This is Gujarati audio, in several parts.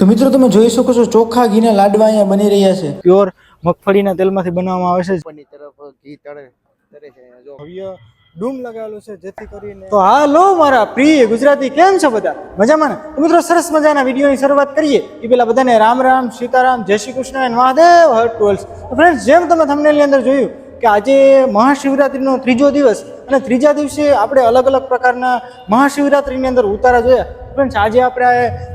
તો મિત્રો તમે જોઈ શકો છો ચોખ્ખા ઘીના લાડવા અહીંયા બની રહ્યા છે. પ્યોર મગફળીના તેલમાંથી બનાવવામાં આવે છે. ઉપરની તરફ ઘી તળે તરે છે અહીંયા જો. ભવ્ય ડૂમ લગાવેલું છે જેથી કરીને તો હાલો મારા પ્રિય ગુજરાતી કેમ છો બધા? મજામાં ને? મિત્રો સરસ મજાના વિડીયોની શરૂઆત કરીએ. એ પેલા બધાને રામ રામ સીતારામ જય શ્રી કૃષ્ણ એન્ડ મહાદેવ હર ટ્વેલ્સ તો ફ્રેન્ડ્સ જેમ તમે થંબનેલની અંદર જોયું કે આજે મહાશિવરાત્રિનો ત્રીજો દિવસ અને ત્રીજા દિવસે આપણે અલગ અલગ પ્રકારના મહાશિવરાત્રિની અંદર ઉતારા જોયા ફ્રેન્ડ્સ આજે આપણે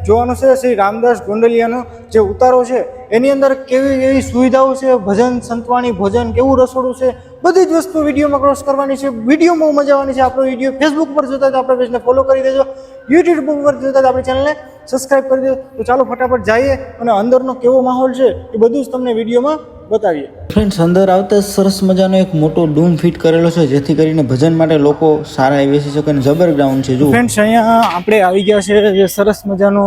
જોવાનું છે શ્રી રામદાસ ગોંડલિયાનો જે ઉતારો છે, એની અંદર કેવી એવી સુવિધાઓ છે, ભજન, સંતવાણી, ભોજન, કેવું રસોડું છે, બધી જ વસ્તુ વિડીયોમાં ક્રોસ કરવાની છે. વીડિયો બહુ મજા આવવાની છે. આપણો વીડિયો ફેસબુક પર જોતા તો આપણા પેજને ફોલો કરી દેજો. યુટ્યુબ પર જોતા તો આપણી ચેનલને સબસ્ક્રાઈબ કરી દેજો. તો ચાલો ફટાફટ જઈએ અને અંદરનો કેવો માહોલ છે એ બધું જ તમને વિડીયોમાં બતાવીએ. ફ્રેન્ડ્સ અંદર આવતા સરસ મજાનો એક મોટો ડૂમ ફિટ કરેલો છે, જેથી કરીને ભજન માટે લોકો સારા એ બેસી શકે અને જબર ગ્રાઉન્ડ છે જો ફ્રેન્ડ્સ અહીંયા આપણે આવી ગયા છે, જે સરસ મજાનો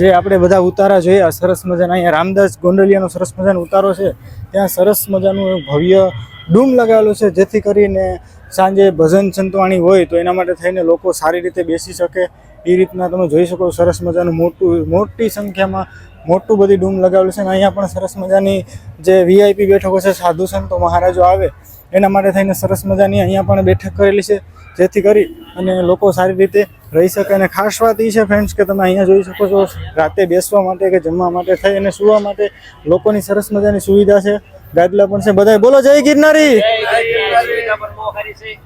જે આપણે બધા ઉતારા જોયા સરસ મજાના અહીંયા રામદાસ ગોંડલિયાનો સરસ મજાનો ઉતારો છે. ત્યાં સરસ મજાનું ભવ્ય ડૂમ લગાવેલું છે, જેથી કરીને સાંજે ભજન સંતવાણી હોય તો એના માટે થઈને લોકો સારી રીતે બેસી શકે એ રીતના તમે જોઈ શકો સરસ મજાનું મોટું, મોટી સંખ્યામાં મોટું બધી ડૂમ લગાવેલું છે અને અહીંયા પણ સરસ મજાની જે વીઆઈપી બેઠકો છે, સાધુ સંતો, મહારાજો આવે, એના માટે થઈને સરસ મજાની અહીંયા પણ બેઠક કરેલી છે, જેથી કરી અને લોકો સારી રીતે રહી શકે. અને ખાસ વાત એ છે ફ્રેન્ડ્સ કે તમે અહીંયા જોઈ શકો છો, રાતે બેસવા માટે કે જમવા માટે થઈ અને સુવા માટે લોકોની સરસ મજાની સુવિધા છે, ગાદલા પણ છે. બધા બોલો, જય ગિરનારી!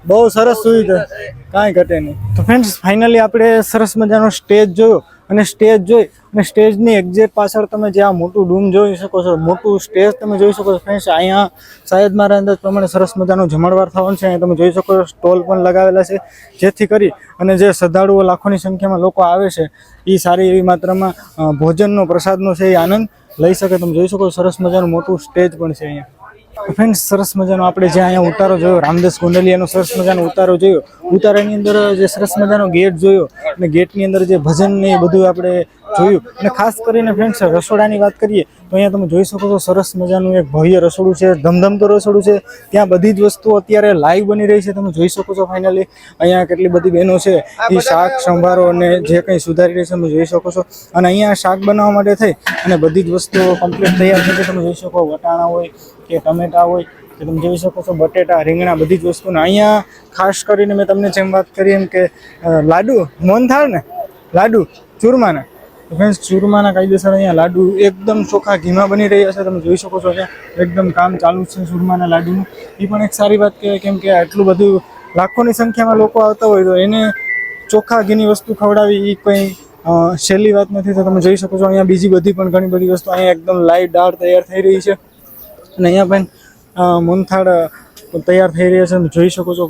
બહુ સરસ સુવિધા કાંઈ ઘટે નહીં. તો ફ્રેન્ડ્સ ફાઇનલી આપણે સરસ મજાનો સ્ટેજ જોયો અને સ્ટેજ જોઈ અને સ્ટેજની એક્ઝેક્ટ પાછળ તમે જે આ મોટું ડૂમ જોઈ શકો છો મોટું સ્ટેજ તમે જોઈ શકો છો. ફ્રેન્ડ્સ અહીંયા શાયદ મારા અંદાજ પ્રમાણે સરસ મજાનો જમણવાર થવાનું છે. અહીંયા તમે જોઈ શકો છો સ્ટોલ પણ લગાવેલા છે. જેથી કરી અને જે શ્રદ્ધાળુઓ લાખોની સંખ્યામાં લોકો આવે છે એ સારી એવી માત્રામાં ભોજનનો પ્રસાદનો છે એ આનંદ લઈ શકે. તમે જોઈ શકો છો સરસ મજાનું મોટું સ્ટેજ પણ છે અહીંયા. ફ્રેન્ડ્સ સરસ મજાનો આપણે જે અહીંયા ઉતારો જોયો, રામદાસ ગુંડલિયાનો સરસ મજાનો ઉતારો જોયો. ઉતારાની અંદર જે સરસ મજાનો ગેટ જોયો અને ગેટની અંદર જે ભજન ને બધું આપણે જોયું. અને ખાસ કરીને ફ્રેન્ડ્સ રસોડાની વાત કરીએ તો અહીંયા તમે જોઈ શકો છો સરસ મજાનું એક ભવ્ય રસોડું છે ધમધમતો રસોડું છે. ત્યાં બધી જ વસ્તુઓ અત્યારે લાઈવ બની રહી છે. તમે જોઈ શકો છો ફાઇનલી અહીંયા કેટલી બધી બહેનો છે. એ શાક સંભારો અને જે કંઈ સુધારી રહી છે તમે જોઈ શકો છો. અને અહીંયા શાક બનાવવા માટે થઈ અને બધી જ વસ્તુઓ કમ્પ્લીટ તૈયાર થઈ છે. તમે જોઈ શકો વટાણા હોય કે ટમેટા હોય કે તમે જોઈ શકો છો બટેટા રીંગણા બધી જ વસ્તુને અહીંયા ખાસ કરીને મેં તમને જેમ વાત કરી એમ કે લાડુ મોહનથાળ ને? લાડુ ચૂરમાના. ફ્રેન્ડ્સ ચૂરમાના કાયદેસર અહીંયા લાડુ એકદમ ચોખ્ખા ઘીમાં બની રહ્યા છે. તમે જોઈ શકો છો અહીંયા એકદમ કામ ચાલુ છે ચૂરમાના લાડુનું. એ પણ એક સારી વાત કહેવાય કેમ કે આટલું બધું લાખોની સંખ્યામાં લોકો આવતા હોય તો એને ચોખ્ખા ઘીની વસ્તુ ખવડાવી એ કંઈ સહેલી વાત નથી. તો તમે જોઈ શકો છો અહીંયા બીજી બધી પણ ઘણી બધી વસ્તુ અહીંયા એકદમ લાઈવ દાળ તૈયાર થઈ રહી છે. અને અહીંયા પણ અ, તૈયાર થઈ રહ્યા છે તમે જોઈ શકો છો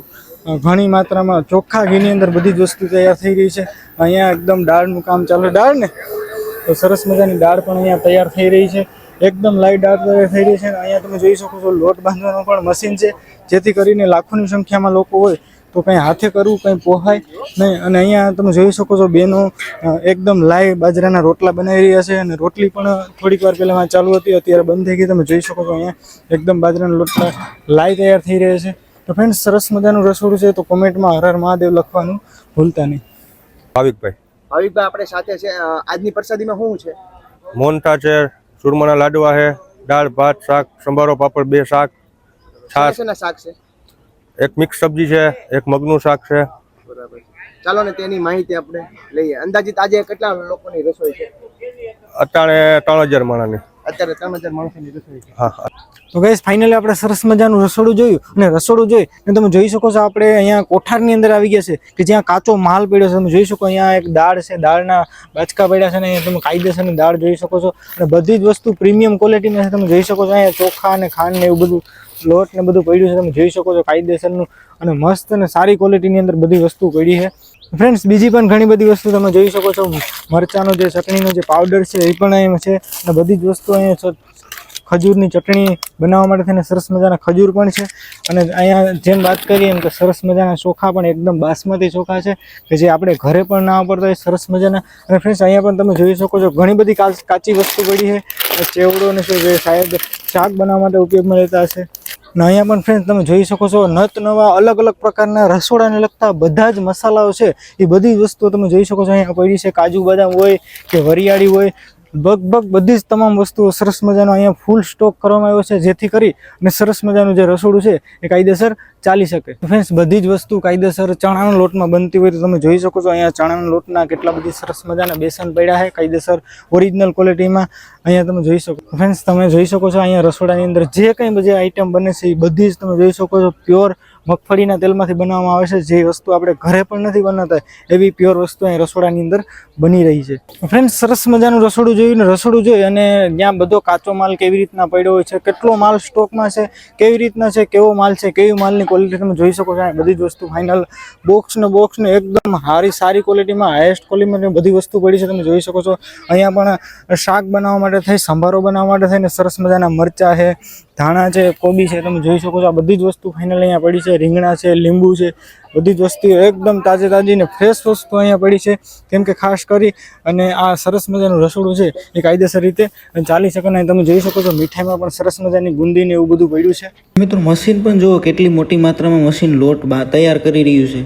ઘણી માત્રામાં ચોખ્ખા ઘીની અંદર બધી જ વસ્તુ તૈયાર થઈ રહી છે. અહીંયા એકદમ દાળનું કામ ચાલે. ડાળ ને? તો સરસ મજાની દાળ પણ અહીંયા તૈયાર થઈ રહી છે. એકદમ લાઈટ દાળ તૈયાર થઈ રહી છે અહીંયા તમે જોઈ શકો છો લોટ બાંધવાનું પણ મશીન છે. જેથી કરીને લાખોની સંખ્યામાં લોકો હોય તો કંઈ હાથે કરવું કંઈ પોહાય નહીં. અને અહીંયા તમે જોઈ શકો છો બેનો એકદમ લાઈવ બાજરાના રોટલા બનાવી રહ્યા છે અને રોટલી પણ થોડીક વાર પહેલાં ચાલુ હતી અત્યારે બંધ થઈ ગઈ. તમે જોઈ શકો છો અહીંયા એકદમ બાજરાના રોટલા લાઈ તૈયાર થઈ રહ્યા છે. તો ફ્રેન્ડ સરસ મજાનું રસોડું છે તો કોમેન્ટમાં હર હર મહાદેવ લખવાનું ભૂલતા નહીં. ભાવિકભાઈ. ભાવિકભાઈ આપણે સાથે છે આજની પ્રસાદીમાં શું છે? મોહનથા છે ચૂરમાના લાડવા છે દાળ ભાત શાક સંભારો પાપડ બે શાક છાશ. શાક છે? એક મિક્સ સબ્જી છે એક મગનું શાક છે. બરાબર. ચાલો ને તેની માહિતી આપણે લઈએ. અંદાજિત આજે કેટલા લોકોની રસોઈ છે? અત્યારે ત્રણ હજાર માણસની અત્યારે ત્રણ હજાર માણસોની રસોઈ છે. હા હા. તો ગઈસ ફાઇનલી આપણે સરસ મજાનું રસોડું જોયું. અને રસોડું જોઈ અને તમે જોઈ શકો છો આપણે અહીંયા કોઠારની અંદર આવી ગયા છે કે જ્યાં કાચો માલ પડ્યો છે. તમે જોઈ શકો અહીંયા એક દાળ છે દાળના બાચકા પડ્યા છે ને અહીંયા તમે કાયદેસરની દાળ જોઈ શકો છો. અને બધી જ વસ્તુ પ્રીમિયમ ક્વોલિટીની છે. તમે જોઈ શકો છો અહીંયા ચોખા અને ખાંડ ને એવું બધું. લોટ ને બધું પડ્યું છે, તમે જોઈ શકો છો કાયદેસરનું અને મસ્ત અને સારી ક્વોલિટીની અંદર બધી વસ્તુ પડી છે. ફ્રેન્ડ્સ બીજી પણ ઘણી બધી વસ્તુ તમે જોઈ શકો છો. મરચાંનો જે ચટણીનો જે પાવડર છે, એ પણ અહીંયા છે અને બધી જ વસ્તુ અહીંયા ખજૂરની ચટણી બનાવવા માટે થઈને સરસ મજાના ખજૂર પણ છે. અને અહીંયા જેમ વાત કરીએ એમ કે સરસ મજાના ચોખા પણ એકદમ બાસમતી ચોખા છે કે જે આપણે ઘરે પણ ના વાપરતા હોય, સરસ મજાના. અને ફ્રેન્ડ્સ અહીંયા પણ તમે જોઈ શકો છો ઘણી બધી કાચી વસ્તુ પડી છે. ચેવડો ને છે જે શાયદ શાક બનાવવા માટે ઉપયોગમાં લેતા હશે. અને અહીંયા પણ ફ્રેન્ડ તમે જોઈ શકો છો, નત નવા અલગ અલગ પ્રકારના રસોડાને લગતા બધા જ મસાલાઓ છે. એ બધી વસ્તુઓ તમે જોઈ શકો છો, અહીંયા પડી છે કાજુ બદામ હોય કે વરિયાળી હોય લગભગ બધી જ તમામ વસ્તુઓ સરસ મજાનો અહીંયા ફૂલ સ્ટોક કરવામાં આવ્યો છે, જેથી કરી અને સરસ મજાનું જે રસોડું છે, એ કાયદેસર ચાલી શકે. ફ્રેન્ડ્સ બધી જ વસ્તુ કાયદેસર ચણાના લોટમાં બનતી હોય તો તમે જોઈ શકો છો, અહીંયા ચણાના લોટના કેટલા બધી સરસ મજાના બેસન પડ્યા છે, કાયદેસર ઓરિજિનલ ક્વોલિટીમાં અહીંયા તમે જોઈ શકો ફ્રેન્ડ્સ તમે જોઈ શકો છો અહીંયા રસોડાની અંદર જે કંઈ બધી આઈટમ બને છે, એ બધી જ તમે જોઈ શકો છો. પ્યોર મગફળીના તેલમાંથી બનાવવામાં આવે છે. જે વસ્તુ આપણે ઘરે પણ નથી બનાવતા, એવી પ્યોર વસ્તુ અહીં રસોડાની અંદર બની રહી છે. ફ્રેન્ડ્સ સરસ મજાનું રસોડું જોયું રસોડું જોઈ અને ત્યાં બધો કાચો માલ કેવી રીતના પડ્યો હોય છે, કેટલો માલ સ્ટોકમાં છે, કેવી રીતના છે, કેવો માલ છે, કેવી માલની ક્વોલિટી તમે જોઈ શકો છો. બધી જ વસ્તુ ફાઇનલ બોક્સ ને બોક્સ ને એકદમ સારી સારી ક્વોલિટીમાં હાઈએસ્ટ ક્વોલિટીમાં બધી વસ્તુ પડી છે તમે જોઈ શકો છો. અહીંયા પણ શાક બનાવવા માટે થઈ, સંભારો બનાવવા માટે થઈને સરસ મજાના મરચાં છે ધાણા છે, કોબી છે, તમે જોઈ શકો છો, આ બધી જ વસ્તુ ફાઇનલ અહીંયા પડી છે, રીંગણા છે, લીંબુ છે, બધી જ વસ્તુ એકદમ તાજે તાજી ને ફ્રેશ વસ્તુ અહીંયા પડી છે, કેમ કે ખાસ કરી અને આ સરસ મજાનું રસોડું છે, એ કાયદેસર રીતે ચાલી શકે ને તમે જોઈ શકો છો, મીઠાઈમાં પણ સરસ મજાની ગુંદી ને એવું બધું પડ્યું છે. મિત્રો મશીન પણ જુઓ કેટલી મોટી માત્રામાં મશીન લોટ તૈયાર કરી રહ્યું છે.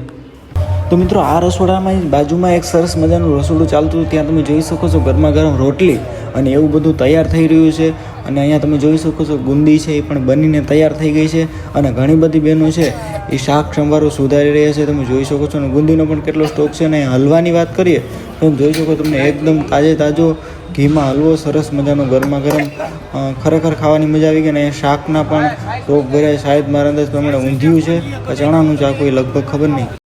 તો મિત્રો, આ રસોડામાં બાજુમાં એક સરસ મજાનું રસોડું ચાલતું ત્યાં તમે જોઈ શકો છો ગરમા ગરમ રોટલી અને એવું બધું તૈયાર થઈ રહ્યું છે. અને અહીંયા તમે જોઈ શકો છો ગુંદી છે એ પણ બનીને તૈયાર થઈ ગઈ છે અને ઘણી બધી બહેનો છે એ શાક સંભારો સુધારી રહ્યા છે તમે જોઈ શકો છો અને ગુંદીનો પણ કેટલો સ્ટોક છે અને હલવાની વાત કરીએ તો જોઈ શકો તમને એકદમ તાજે તાજો ઘીમાં હલવો સરસ મજાનો ગરમા ગરમ ખરેખર ખાવાની મજા આવી ગઈ અને શાકના પણ સ્ટોક ભર્યા. શાયદ મારા અંદાજ પ્રમાણે ઊંધિયું છે કે ચણાનું ચાકુ એ લગભગ ખબર નહીં